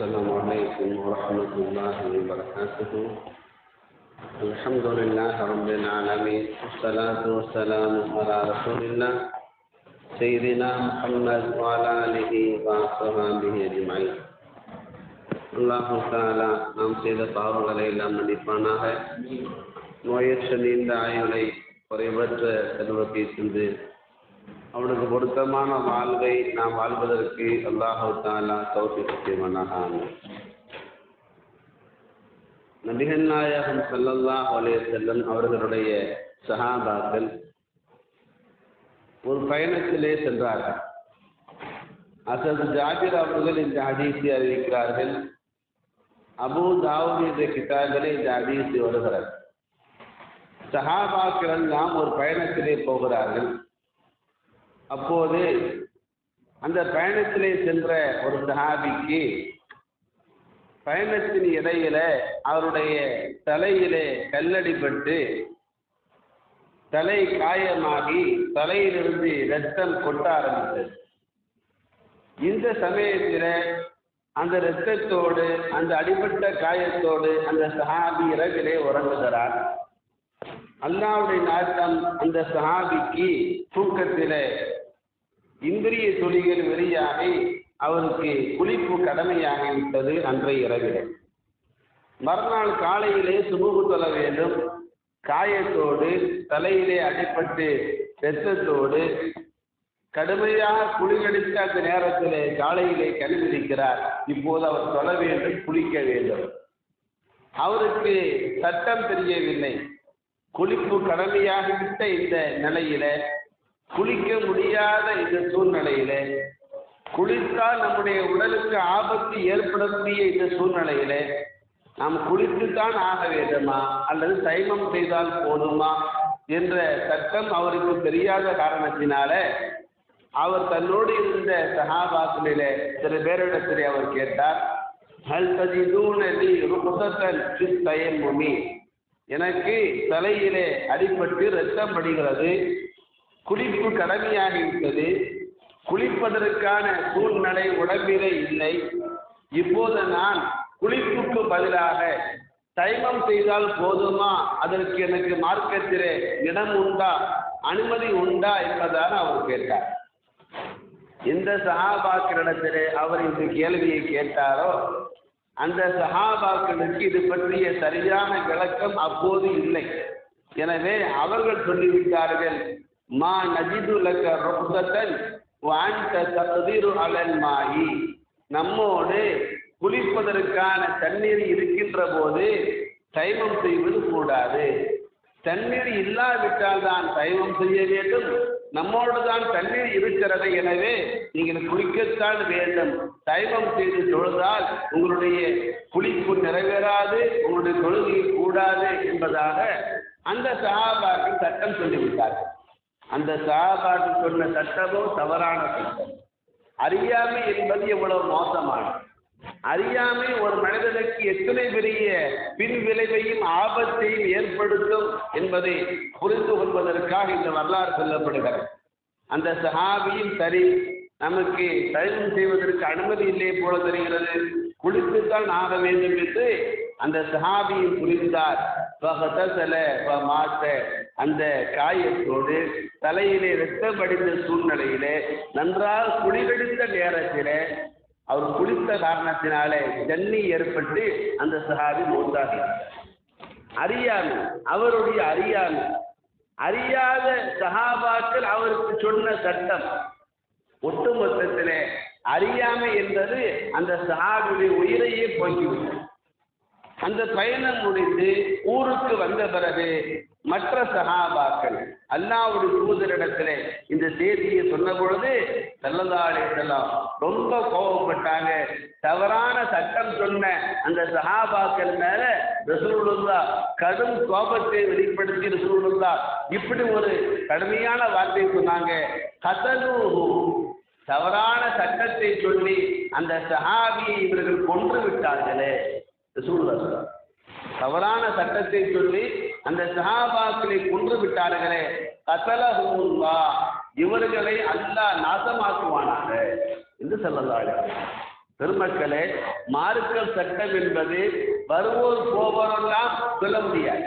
السلام عليكم ورحمة الله وبركاته الحمد لله رب العالمين والصلاة والسلام على رسول الله سيدنا محمد وعلى آله وصحبه أجمعين அல்லாஹு தாலா நாம் செய்த பாவங்களை எல்லாம் மன்னிப்பானாக நோயற்ற நீண்ட ஆயுளை குறைவற்ற செல்வத்தை சென்று அவனுக்கு பொருத்தமான வாழ்வை நாம் வாழ்வதற்கு அல்லாஹு தாலா தௌசி செய்வானாக. நபிகள் நாயகம் சல்லல்லாஹ் அலே செல்லம் அவர்களுடைய சஹாபாக்கள் ஒரு பயணத்திலே சென்றார்கள். அசது ஜாபிர் அவர்கள் இந்த ஹதீஸை அறிவிக்கிறார்கள். அபு தாவூத் என்ற கிதாபிலே இந்த ஹதீஸை வருகிறார் சஹாபாக்கள் நாம் ஒரு பயணத்திலே போகிறார்கள். அப்போது அந்த பயணத்திலே சென்ற ஒரு சஹாபிக்கு பயணத்தின் இடையில அவருடைய தலையிலே கல்லடிப்பட்டு தலை காயமாகி தலையிலிருந்து ரத்தம் கொட்ட ஆரம்பித்தது. இந்த சமயத்தில் அந்த இரத்தத்தோடு அந்த அடிபட்ட காயத்தோடு அந்த சஹாபி இரவிலே உறங்குகிறார். அல்லாவுடைய நாட்டம் அந்த சஹாபிக்கு தூக்கத்திலே இந்திரிய துளிகள் வெளியாகி அவருக்கு குளிப்பு கடமையாகிவிட்டது அன்றைய இரவிலே. மறுநாள் காலையிலே சுமூகு தொழ வேண்டும். காயத்தோடு தலையிலே அடிப்பட்டு இரத்தத்தோடு கடுமையாக குளிகடித்த அந்த நேரத்திலே காலையிலே கழுவிருக்கிறார் இப்போது அவர் தொழ வேண்டும் குளிக்க வேண்டும். அவருக்கு சட்டம் தெரியவில்லை. குளிப்பு கடமையாகிவிட்ட இந்த நிலையில குளிக்க முடியாத இந்த சூழ்நிலையில குளித்தால் நம்முடைய உடலுக்கு ஆபத்து ஏற்படக்கூடிய இந்த சூழ்நிலையில நாம் குளித்துத்தான் ஆக வேண்டுமா? அல்லது சைமம் செய்தால் போதுமா? என்ற சட்டம் அவருக்கு தெரியாத காரணத்தினால அவர் தன்னோடு இருந்த சஹாபாக்களிலே சில பேரிடத்திலே அவர் கேட்டார் ஹல் தஜிதூனலி எனக்கு தலையிலே அடிபட்டு ரத்தம் படுகிறது. குளிப்பு கடமையாகிவிட்டது குளிப்பதற்கான சூழ்நிலை உடம்பிலே இல்லை. இப்போது நான் குளிப்புக்கு பதிலாக தைமம் செய்தால் போதுமா? அதற்கு எனக்கு மார்க்கத்திலே இடம் உண்டா? அனுமதி உண்டா என்பதாக அவர் கேட்டார். எந்த சஹாபாக்களிடத்திலே அவர் இந்த கேள்வியை கேட்டாரோ? அந்த சஹாபாக்களுக்கு இது பற்றிய சரியான விளக்கம் அப்போது இல்லை. எனவே அவர்கள் சொல்லிவிட்டார்கள் மா நஜிது லக்க ரொப்சத்தன் வாண்ட தகுதிரு அலன் மாயி நம்மோடு குளிப்பதற்கான தண்ணீர் இருக்கின்ற போது தைமம் செய்வது கூடாது. தண்ணீர் இல்லாவிட்டால் தான் தைமம் செய்ய வேண்டும். நம்மோடு தான் தண்ணீர் இருக்கிறது. எனவே நீங்கள் குளிக்கத்தான் வேண்டும். தைமம் செய்து தொழுதால் உங்களுடைய குளிப்பு நிறைவேறாது உங்களுடைய தொழுகை கூடாது என்பதாக அந்த சகாபாக்கள் சட்டம் சொல்லிவிட்டார்கள். அந்த சகாபாக்கள் சொன்ன சட்டமும் தவறான சட்டம். அறியாமை என்பது எவ்வளவு மோசமானது அறியாமை ஒரு மனிதனுக்கு எத்தனை பெரிய பின் விளைவையும் ஆபத்தையும் ஏற்படுத்தும் என்பதை புரிந்து கொள்வதற்காக இந்த வரலாறு சொல்லப்படுகிறது. அந்த சஹாபியும் சரி நமக்கு தயவு செய்வதற்கு அனுமதி இல்லை போல தெரிகிறது. குளித்துத்தான் ஆக வேண்டும் என்று அந்த சஹாபியும் புரிந்தார். மாற்ற அந்த காயத்தோடு தலையிலே ரத்தம் படிந்த சூழ்நிலையிலே நன்றாக குளிரெடுத்த நேரத்திலே அவர் குளித்த காரணத்தினாலே ஜன்னி ஏற்பட்டு அந்த சஹாபி மூத்தாகி அறியாமை அவருடைய அறியாமை. அறியாத சஹாபாக்கள் அவருக்கு சொன்ன சட்டம். ஒட்டுமொத்தத்தில் அறியாமை என்பது அந்த சஹாபியுடைய உயிரையே போக்கிவிட்டது. அந்த பயணம் முடிந்து ஊருக்கு வந்த பிறகு மற்ற சகாபாக்கள் அல்லாவுடைய தூதரிடத்திலே இந்த செய்தியை சொன்ன பொழுது செல்லதாலே செல்லாம் ரொம்ப கோபப்பட்டாங்க. தவறான சட்டம் சொன்ன அந்த சகாபாக்கள் மேல ரசூலுல்லா கடும் கோபத்தை வெளிப்படுத்தி ரசூலுல்லா இப்படி ஒரு கடுமையான வார்த்தை சொன்னாங்க. கதலு தவறான சட்டத்தை சொல்லி அந்த சஹாபியை இவர்கள் கொன்று விட்டார்களே. ரசூல்லா தவறான சட்டத்தை சொல்லி அந்த சஹாபாக்களை கொன்று விட்டார்களே கசலஹுல்லா இவர்களை அல்லாஹ் நாசமாக்குவானாக என்று சொல்லலாங்க பெருமக்களே மார்க்கல் சட்டம் என்பது வருவோர் போவோரெல்லாம் சொல்ல முடியாது.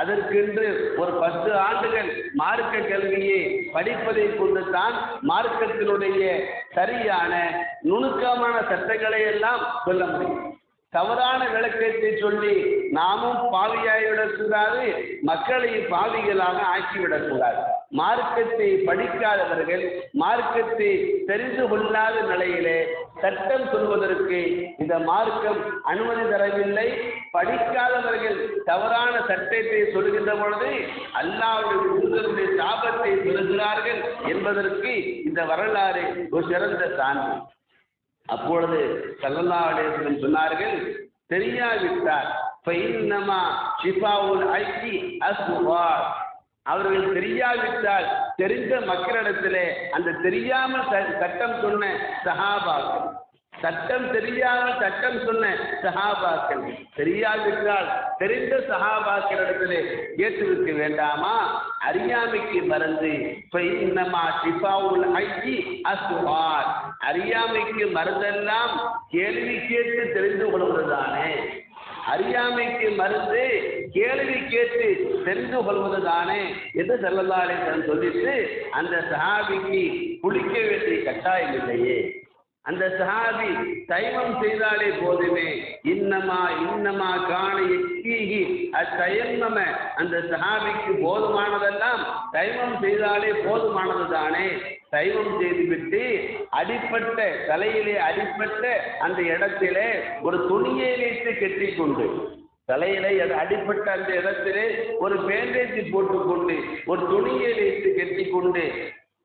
அதற்கென்று ஒரு பத்து ஆண்டுகள் மார்க்க கல்வியை படிப்பதை கொண்டு தான் மார்க்கத்தினுடைய சரியான நுணுக்கமான சட்டங்களை எல்லாம் சொல்ல முடியும். தவறான விளக்கத்தை சொல்லி நாமும் பாவியாகிவிடக்கூடாது மக்களை பாவிகளாக ஆக்கிவிடக்கூடாது மார்க்கத்தை படிக்காதவர்கள் மார்க்கத்தை தெரிந்து கொள்ளாத நிலையிலே சட்டம் சொல்வதற்கு இந்த மார்க்கம் அனுமதி தரவில்லை. படிக்காதவர்கள் தவறான சட்டத்தை சொல்கின்ற பொழுது அல்லாவுடைய தூதருடைய சாபத்தை சொல்கிறார்கள் என்பதற்கு இந்த வரலாறு ஒரு சிறந்த சான்று. அப்பொழுது சல்லல்லா அலையம் சொன்னார்கள் தெரியாவிட்டார் ஃபைன்னமா ஷிஃபாவுல் ஐக்கி அஸ்வார் அவர்கள் தெரியாவிட்டால் தெரிந்த மக்களிடத்திலே அந்த தெரியாமல் சட்டம் சொன்ன சஹாபாக்கள் சட்டம் தெரியாமல் சட்டம் சொன்ன சஹாபாக்கள் தெரியாவிட்டால் தெரிந்த சஹாபாக்களிடத்திலே ஏற்றுவிக்க வேண்டாமா? அறியாமைக்கு மறந்து இன்னமா ஷிஃபாவுல் ஐக்கி அஸ்வார் அறியாமைக்கு மருந்தெல்லாம் கேள்வி கேட்டு தெரிந்து கொள்வதுதானே? அறியாமைக்கு மருந்து கேள்வி கேட்டு தெரிந்து கொள்வது தானே என்று செல்லல்லாலே சொல்லிட்டு அந்த சஹாபிக்கு குளிக்க வேண்டிய கட்டாயம் இல்லையே. அந்த சஹாபி தைமம் செய்தாலே போதுமே. இன்னமா இன்னமா காண எக்கீகி அத்தயம்மம அந்த சஹாபிக்கு போதுமானதெல்லாம் தைமம் செய்தாலே போதுமானது தானே. தைவம் செய்துவிட்டு அடிப்பட்ட தலையிலே அடிப்பட்ட அந்த இடத்திலே ஒரு துணியை வைத்து கெட்டிக்கொண்டு தலையிலே அது அடிப்பட்ட அந்த இடத்திலே ஒரு பேண்டேஜ் போட்டுக்கொண்டு ஒரு துணியை வைத்து கெட்டிக்கொண்டு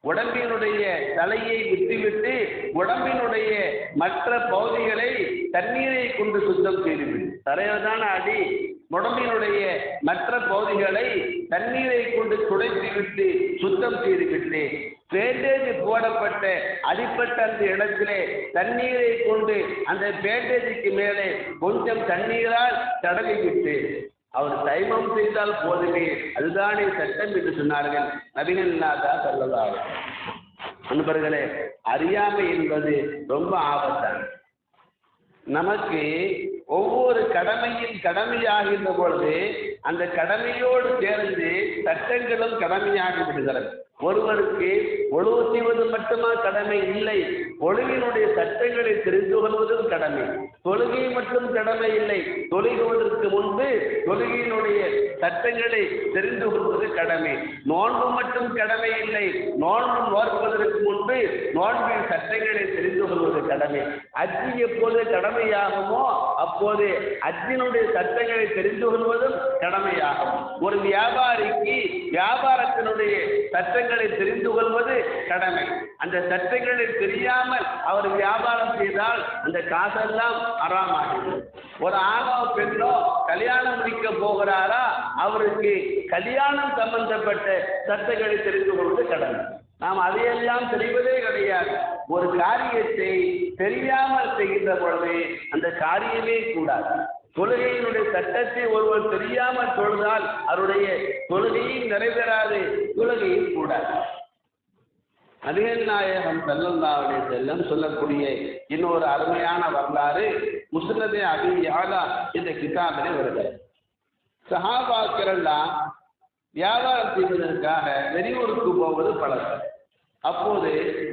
உடம்பினுடைய தலையை விட்டுவிட்டு உடம்பினுடைய மற்ற பகுதிகளை தண்ணீரை கொண்டு சுத்தம் செய்துவிடு. தலையில்தான அடி. உடம்பினுடைய மற்ற பகுதிகளை தண்ணீரை கொண்டு துடைத்து விட்டு சுத்தம் செய்துவிட்டு பேண்டேஜ் போடப்பட்ட அடிப்பட்ட அந்த இடத்திலே தண்ணீரை கொண்டு அந்த பேண்டேஜுக்கு மேலே கொஞ்சம் தண்ணீரால் தடவிவிட்டு அவர் தைமம் செய்தால் போதுமே. அதுதானே சட்டம் என்று சொன்னார்கள். நபிகள் நாதா சொல்லலாம் நண்பர்களே அறியாமை என்பது ரொம்ப ஆபத்தான நமக்கு ஒவ்வொரு கடமையின் கடமையாகின்ற பொழுது அந்த கடமையோடு சேர்ந்து சட்டங்களும் கடமையாகி விடுகிறது. ஒருவருக்கு ஒழுவு செய்வது மட்டுமா கடமை? இல்லை. ஒழுங்கினுடைய சட்டங்களை தெரிந்து கொள்வதும் கடமை. தொழுகை மட்டும் கடமை இல்லை. தொழுகுவதற்கு முன்பு தொழுகையினுடைய சட்டங்களை தெரிந்து கொள்வது கடமை. நோன்பு மட்டும் கடமை இல்லை. நோன்பு நோற்பதற்கு முன்பு நோன்பின் சட்டங்களை தெரிந்து கொள்வது கடமை. அஜி எப்போது கடமையாகுமோ அப்போது அஜினுடைய சட்டங்களை தெரிந்து கொள்வதும் கடமையாகும். ஒரு வியாபாரிக்கு வியாபாரத்தினுடைய சட்ட சட்டங்களை தெரிந்து கொள்வது கடமை. அந்த சட்டங்களை தெரியாமல் அவர் வியாபாரம் செய்தால் அந்த காசெல்லாம் அறாமாகிறது ஒரு ஆணோ பெண்ணோ கல்யாணம் முடிக்க போகிறாரா அவருக்கு கல்யாணம் சம்பந்தப்பட்ட சட்டங்களை தெரிந்து கொள்வது கடமை. நாம் அதையெல்லாம் தெரிவதே கிடையாது. ஒரு காரியத்தை தெரியாமல் செய்கின்ற பொழுது அந்த காரியமே கூடாது. தொழுகையினுடைய சட்டத்தை ஒருவர் தெரியாமல் தொழுதால் அவருடைய தொழுகையும் நிறைவேறாது. தொழுகையும் கூட. அதிகல் நாயகம் செல்லல்லாவுடைய செல்லம் சொல்லக்கூடிய இன்னொரு அருமையான வரலாறு முஸ்லதே அபி யாலா இந்த கிதாபிலே வருகிறது சஹாபாக்களெல்லாம் வியாபாரம் செய்வதற்காக வெளியூருக்கு போவது பழக்கம். அப்போது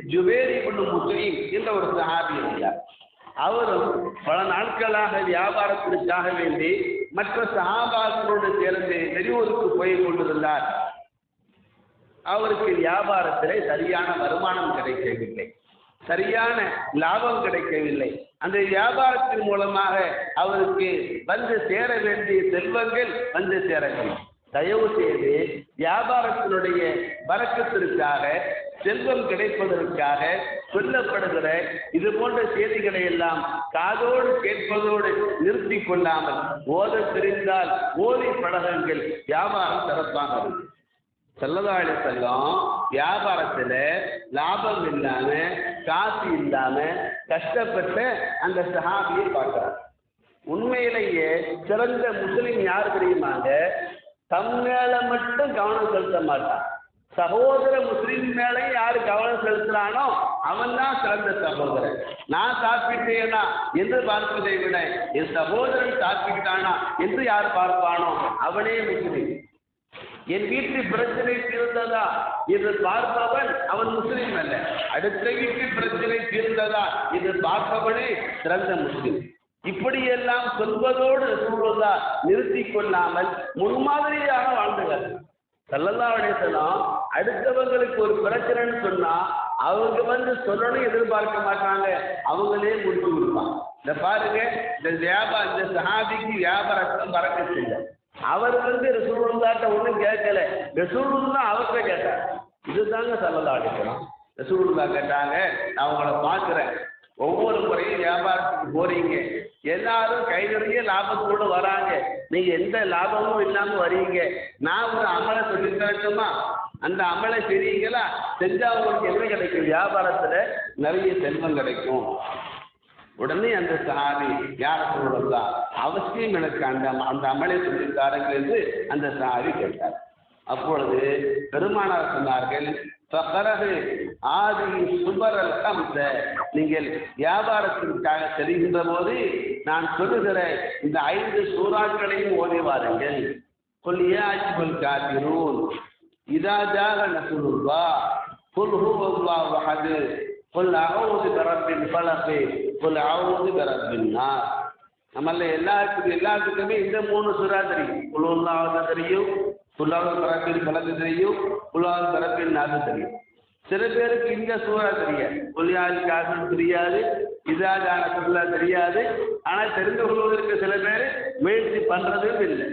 ஜுபேரி பண்ணு முஸ்லீம் என்ற ஒரு சஹாபி இருந்தார். அவரும் பல நாட்களாக வியாபாரத்திற்காக வேண்டி மற்ற சகாபாக்களோடு சேர்ந்து வெளியூருக்கு போய் கொண்டிருந்தார். அவருக்கு வியாபாரத்திலே சரியான வருமானம் கிடைக்கவில்லை. சரியான லாபம் கிடைக்கவில்லை. அந்த வியாபாரத்தின் மூலமாக அவருக்கு வந்து சேர வேண்டிய செல்வங்கள் வந்து சேரவில்லை. தயவு செய்து வியாபாரத்தினுடைய வரக்கத்திற்காக செல்வம் கிடைப்பதற்காக சொல்லப்படுகிற இது போன்ற செய்திகளை எல்லாம் காதோடு கேட்பதோடு நிறுத்தி கொள்ளாமல் ஓத தெரிந்தால் ஓதி பழகங்கள் வியாபாரம் சிறப்பாக இருக்கும். செல்லதாழி செல்லம் வியாபாரத்தில் லாபம் இல்லாம காசு இல்லாம கஷ்டப்பட்ட அந்த சஹாபியை பார்க்கிறார். உண்மையிலேயே சிறந்த முஸ்லிம் யார் தெரியுமாங்க? தம் மேல மட்டும் கவனம் செலுத்த மாட்டான். சகோதர முஸ்லீம் மேலே யாரு கவனம் செலுத்துறானோ அவன் தான் சிறந்த சகோதரன். நான் சாப்பிட்டேனா என்று பார்ப்பதை விட என் சகோதரன் சாப்பிட்டானா என்று யார் பார்ப்பானோ? அவனே முஸ்லீம். என் வீட்டு பிரச்சனை தீர்ந்ததா என்று பார்ப்பவன் அவன் முஸ்லீம் அல்ல. அடுத்த வீட்டு பிரச்சனை தீர்ந்ததா என்று பார்ப்பவனே சிறந்த முஸ்லீம். இப்படியெல்லாம் சொல்வதோடு சூழலா நிறுத்தி கொள்ளாமல் முன்மாதிரியாக வாழ்ந்துகள். சல்லல்லாவுடைய செல்லம் அடுத்தவங்களுக்கு ஒரு பிரச்சனைன்னு சொன்னா அவங்க வந்து சொல்லணும் எதிர்பார்க்க மாட்டாங்க. அவங்களே முடிச்சு கொடுப்பாங்க. இந்த பாருங்க இந்த வியாபார இந்த சஹாபிக்கு வியாபாரத்தை பறக்க செய்ய அவர் வந்து ரசூலுல்லாட்ட ஒன்றும் கேட்கல. ரசூலுல்லா அவர்கிட்ட கேட்டார் இதுதாங்க சல்லல்லா அடிக்கணும் ரசூலுல்லா கேட்டாங்க நான் உங்களை பார்க்குறேன். ஒவ்வொரு முறையும் வியாபாரத்துக்கு போறீங்க. எல்லாரும் கை நிறைய லாபத்தோடு வராங்க. நீங்க எந்த லாபமும் இல்லாம வரீங்க. நான் ஒரு அமலை சொல்லி தரட்டுமா அந்த அமலை செய்றீங்களா? செஞ்சா உங்களுக்கு என்ன கிடைக்கும்? வியாபாரத்துல நிறைய செல்வம் கிடைக்கும். உடனே அந்த சாமி யார சொல்லலாம் அவசியம் எனக்கு அந்த அந்த அமலை சொல்லி தாருங்கள் என்று அந்த சஹாபி கேட்டார். அப்பொழுது பெருமானார் சொன்னார்கள் பிறகு ஆதி சுபரல் கம்ச நீங்கள் வியாபாரத்திற்காக செல்கின்ற போது நான் சொல்லுகிற இந்த ஐந்து சூறாக்களையும் ஓதி வாருங்கள். கொல்லியா அஜிபுல் காத்திரூன் இதா ஜாக நசுருல்லா குல் ஹூ அல்லாஹ் அஹது குல் அவுது பிரப்பின் ஃபலக் குல் அவுது பிரப்பின் நாஸ் நம்மள எல்லாத்துக்கும் எல்லாத்துக்குமே இந்த மூணு சுறா தெரியும். குலுல்லாவது தெரியும். புல்லாத பரப்பின் பலக்கு தெரியும் குல்லாவது தரப்பின் நாது தெரியும். சில பேருக்கு இந்த சூறா தெரியாது. குல்யாது காசம் தெரியாது இதாஜான சுல்லா தெரியாது. ஆனால் தெரிந்து கொள்வதற்கு சில பேர் முயற்சி பண்றதும் இல்லை.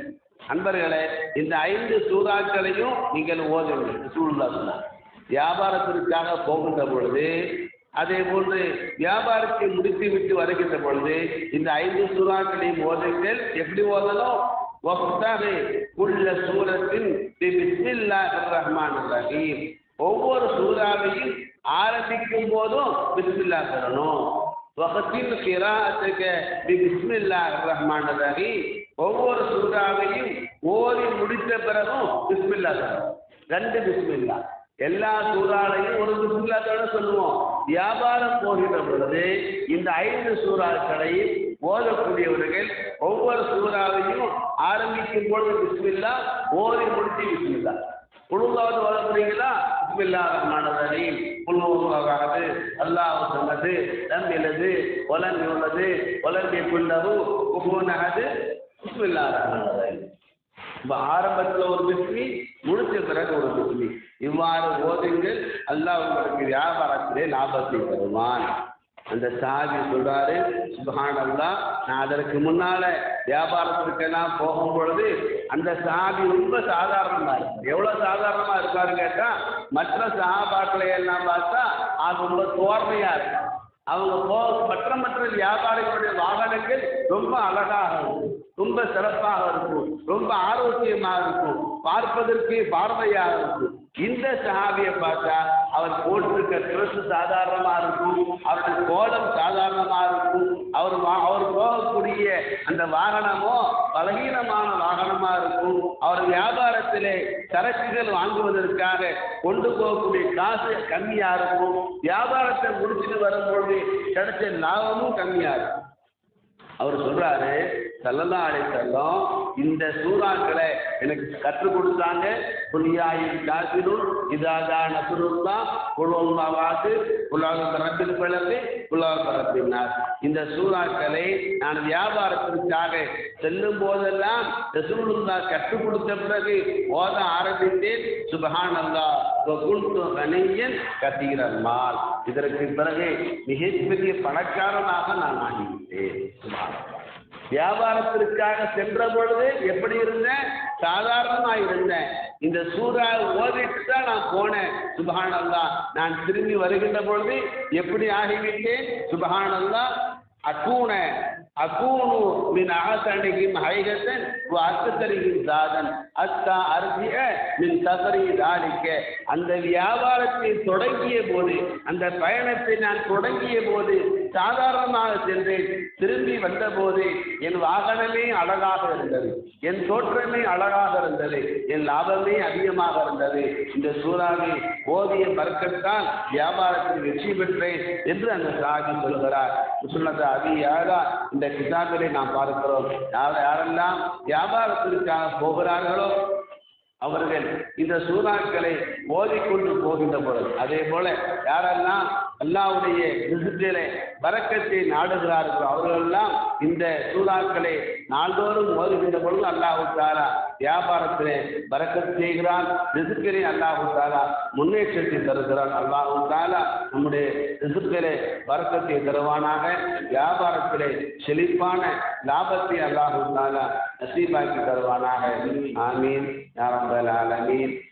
அன்பர்களே இந்த ஐந்து சூறாக்களையும் நீங்கள் ஓதுங்கள். சூழ்நிலை சொன்னார். வியாபாரத்திற்காக போகின்ற பொழுது அதே போன்று வியாபாரத்தை முடித்து விட்டு வருகின்ற பொழுது இந்த ஐந்து சூறாக்களையும் ஓதுங்கள். எப்படி ஓதணும்? வஃப்தஹி உள்ள சூரத்தின் பிஸ்மில்லாஹிர் ரஹ்மானிர் ரஹீம் ஒவ்வொரு சூறாவையும் ஆரம்பிக்கும் போதும் பிஸ்மில்லா சொல்லணும். வகத்தின் கிராத்துக்கு பிஸ்மில்லா ரஹ்மான் ரஹீம் ஒவ்வொரு சூறாவையும் ஓதி முடித்த பிறகும் பிஸ்மில்லா சொல்லணும். ரெண்டு பிஸ்மில்லா எல்லா சூறாலையும் ஒரு பிஸ்மில்லாத்தோட சொல்லுவோம். வியாபாரம் போகிற பொழுது இந்த ஐந்து சூறாக்களையும் ஓதக்கூடியவர்கள் ஒவ்வொரு சூறாவையும் ஆரம்பிக்கும் பொழுது பிஸ்மில்லா ஓதி முடித்து பிஸ்மில்லா. குழுந்தாவது ஓதப்படுறீங்களா பிஸ்மில்லா ரஹ்மானி ரஹீம். அல்லாஹ் சொன்னது லம் எழுது ஒலன் உள்ளது ஒலன் குல்லது குபூனகது பிஸ்மில்லா ரஹ்மானி ரஹீம். இப்போ ஆரம்பத்தில் ஒரு பிஸ்மி முடிச்ச பிறகு ஒரு பிஸ்மி. இவ்வாறு ஓதுங்கள் அல்லாஹ் உங்களுக்கு வியாபாரத்திலே லாபத்தை தருவான். அந்த சாதி சொல்றாரு சுபஹான் நான் அதற்கு முன்னால வியாபாரத்திற்கெல்லாம் போகும் பொழுது அந்த சாதி ரொம்ப சாதாரணமா இருக்கு எவ்வளவு சாதாரணமா இருக்காரு கேட்டா மற்ற சகாபாக்களை எல்லாம் பார்த்தா அது ரொம்ப தோர்மையா இருக்கு அவங்க போ மற்ற மற்ற வியாபாரிகளுடைய வாகனங்கள் ரொம்ப அழகாக இருக்கும் ரொம்ப சிறப்பாக இருக்கும் ரொம்ப ஆரோக்கியமாக இருக்கும் பார்ப்பதற்கு பார்வையாக இருக்கும். இந்த சஹாபியை பார்த்தா அவர் போட்டிருக்க ட்ரெஸ் சாதாரணமா இருக்கும் அவருடைய கோலம் சாதாரணமா இருக்கும் அவர் வா- அவர் போகக்கூடிய அந்த வாகனமோ பலகீனமான வாகனமா இருக்கும். அவர் வியாபாரத்திலே சரக்குகள் வாங்குவதற்காக கொண்டு போகக்கூடிய காசு கம்மியா இருக்கும். வியாபாரத்தை முடிச்சுட்டு வரும்பொழுது கிடைச்ச லாபமும் கம்மியா இருக்கும். அவர் சொல்றாரு சல்லல்லா அலைஹிஸ்ஸலாம் இந்த சூறாக்களை எனக்கு கற்றுக் கொடுத்தாங்க. புலியாயின் காசிரும் இதாதா நசுருல்லா குழுவாது குலாவு பரப்பின் பிளவு குலாவு பரப்பினார் இந்த சூறாக்களை நான் வியாபாரத்திற்காக செல்லும் போதெல்லாம் ரசூலுல்லா கற்றுக் கொடுத்த பிறகு ஓத ஆரம்பித்தேன். சுபஹான் அல்லா குல்து கனியன் கத்தீரன் மால். இதற்கு பிறகு மிகப்பெரிய பணக்காரனாக நான் ஆகிவிட்டேன். வியாபாரத்திற்காக சென்ற பொழுது எப்படி இருந்தேன்? சாதாரணமா இருந்தேன். இந்த சூறா ஓதிட்டு தான் நான் போனேன். சுபஹானல்லா நான் திரும்பி வருகின்ற பொழுது எப்படி ஆகிவிட்டேன்? சுபஹானல்லா அக்கூன அகூனு மின் ஆசனிகிம் ஹைகத்தன் அர்த்தரிகிம் சாதன் அத்தா அர்த்திய மின் சபரி தாலிக்க அந்த வியாபாரத்தை தொடங்கிய போது அந்த பயணத்தை நான் தொடங்கிய போது சாதாரணமாக சென்றேன் திரும்பி வந்தபோது என் வாகனமே அழகாக இருந்தது. என் தோற்றமே அழகாக இருந்தது. என் லாபமே அதிகமாக இருந்தது. இந்த சூறாவை ஓதிய பறக்கத்தான் வியாபாரத்தில் வெற்றி பெற்றேன் என்று அந்த சாகி சொல்கிறார். சொன்னது அது இந்த கிதாபிலே நாம் பார்க்கிறோம். யார் யாரெல்லாம் வியாபாரத்திற்காக போகிறார்களோ அவர்கள் இந்த சூறாக்களை ஓதிக்கொண்டு போகின்ற பொழுது அதே போல யாரெல்லாம் அல்லாவுடைய ரிசுத்திலே வரக்கத்தை நாடுகிறார்களோ அவர்களெல்லாம் இந்த சூறாக்களை நாள்தோறும் ஓதுகின்ற பொருள் அல்லாஹு தாரா வியாபாரத்திலே வரக்கத் செய்கிறான் ரிசுக்கிலே அல்லாஹு தாரா முன்னேற்றத்தை தருகிறான். அல்லாஹு நம்முடைய ரிசுக்கிலே வரக்கத்தை தருவானாக வியாபாரத்திலே செழிப்பான லாபத்தை அல்லாஹு தாரா நசீபாக்கி தருவானாக. ஆமீன். யாரம்பல் ஆலமீன்.